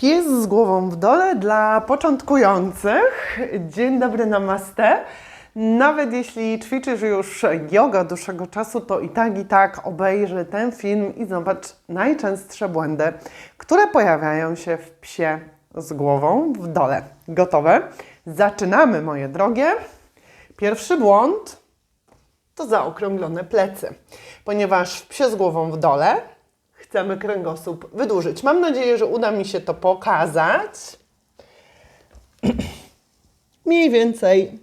Pies z głową w dole dla początkujących. Dzień dobry, namaste. Nawet jeśli ćwiczysz już yoga dłuższego czasu, to i tak, i tak obejrzy ten film i zobacz najczęstsze błędy, które pojawiają się w psie z głową w dole. Gotowe? Zaczynamy, moje drogie. Pierwszy błąd to zaokrąglone plecy, ponieważ w psie z głową w dole chcemy kręgosłup wydłużyć. Mam nadzieję, że uda mi się to pokazać. Mniej więcej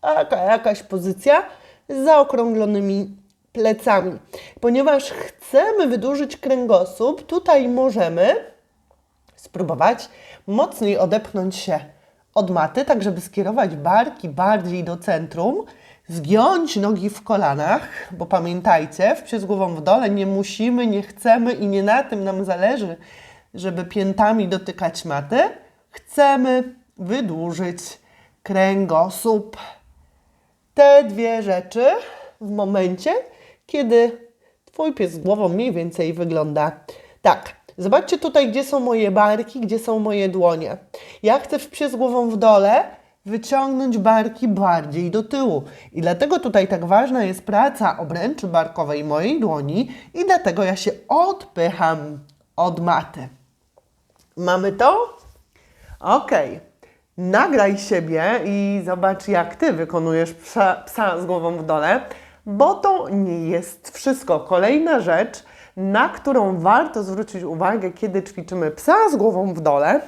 taka jakaś pozycja z zaokrąglonymi plecami. Ponieważ chcemy wydłużyć kręgosłup, tutaj możemy spróbować mocniej odepchnąć się od maty, tak żeby skierować barki bardziej do centrum, zgiąć nogi w kolanach, bo pamiętajcie, w psie z głową w dole nie musimy, nie chcemy i nie na tym nam zależy, żeby piętami dotykać maty. Chcemy wydłużyć kręgosłup. Te dwie rzeczy w momencie, kiedy Twój pies głową mniej więcej wygląda tak. Zobaczcie tutaj, gdzie są moje barki, gdzie są moje dłonie. Ja chcę w psie z głową w dole wyciągnąć barki bardziej do tyłu. I dlatego tutaj tak ważna jest praca obręczy barkowej mojej dłoni i dlatego ja się odpycham od maty. Mamy to? Ok. Nagraj siebie i zobacz, jak ty wykonujesz psa, psa z głową w dole, bo to nie jest wszystko. Kolejna rzecz, na którą warto zwrócić uwagę, kiedy ćwiczymy psa z głową w dole,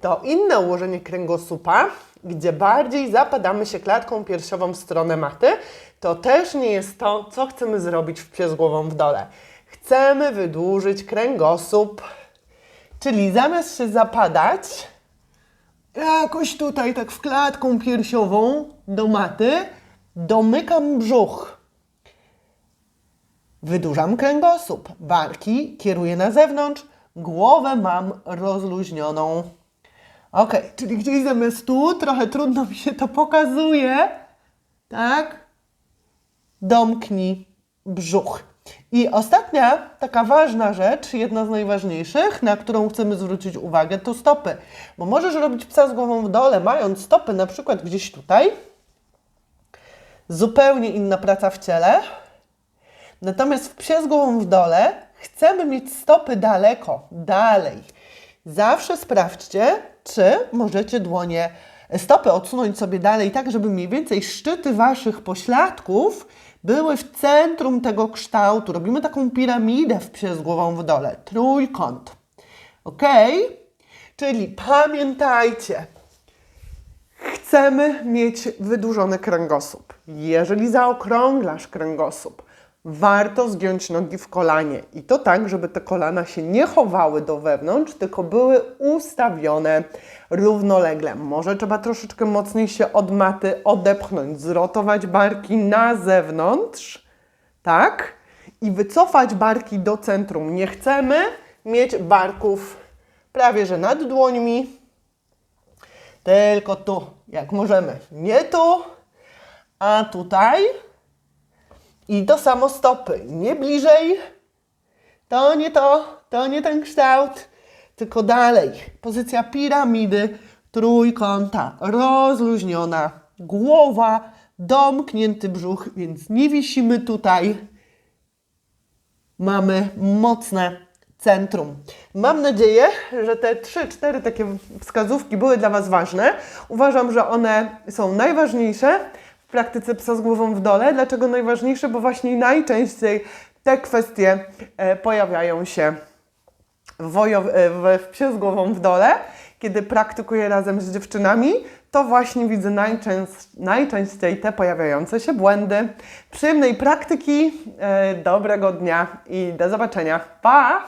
to inne ułożenie kręgosłupa, gdzie bardziej zapadamy się klatką piersiową w stronę maty, to też nie jest to, co chcemy zrobić w psie z głową w dole. Chcemy wydłużyć kręgosłup, czyli zamiast się zapadać jakoś tutaj tak w klatką piersiową do maty, domykam brzuch. Wydłużam kręgosłup, barki kieruję na zewnątrz, głowę mam rozluźnioną. Ok, czyli gdzieś zamiast tu, trochę trudno mi się to pokazuje, tak? Domknij brzuch. I ostatnia taka ważna rzecz, jedna z najważniejszych, na którą chcemy zwrócić uwagę, to stopy. Bo możesz robić psa z głową w dole, mając stopy na przykład gdzieś tutaj. Zupełnie inna praca w ciele. Natomiast w psie z głową w dole chcemy mieć stopy daleko, dalej. Zawsze sprawdźcie, czy możecie dłonie, stopy odsunąć sobie dalej, tak żeby mniej więcej szczyty Waszych pośladków były w centrum tego kształtu. Robimy taką piramidę w z głową w dole, trójkąt. Ok? Czyli pamiętajcie, chcemy mieć wydłużony kręgosłup. Jeżeli zaokrąglasz kręgosłup, warto zgiąć nogi w kolanie. I to tak, żeby te kolana się nie chowały do wewnątrz, tylko były ustawione równolegle. Może trzeba troszeczkę mocniej się od maty odepchnąć, zrotować barki na zewnątrz, tak? I wycofać barki do centrum. Nie chcemy mieć barków prawie że nad dłońmi, tylko tu, jak możemy. Nie tu, a tutaj. I to samo stopy. Nie bliżej. To nie to, to nie ten kształt, tylko dalej. Pozycja piramidy, trójkąta, rozluźniona głowa, domknięty brzuch, więc nie wisimy tutaj. Mamy mocne centrum. Mam nadzieję, że te 3-4 takie wskazówki były dla Was ważne. Uważam, że one są najważniejsze w praktyce psa z głową w dole. Dlaczego najważniejsze? Bo właśnie najczęściej te kwestie e, pojawiają się w, e, w, w psie z głową w dole. Kiedy praktykuję razem z dziewczynami, to właśnie widzę najczęściej te pojawiające się błędy. Przyjemnej praktyki, e, dobrego dnia i do zobaczenia. Pa!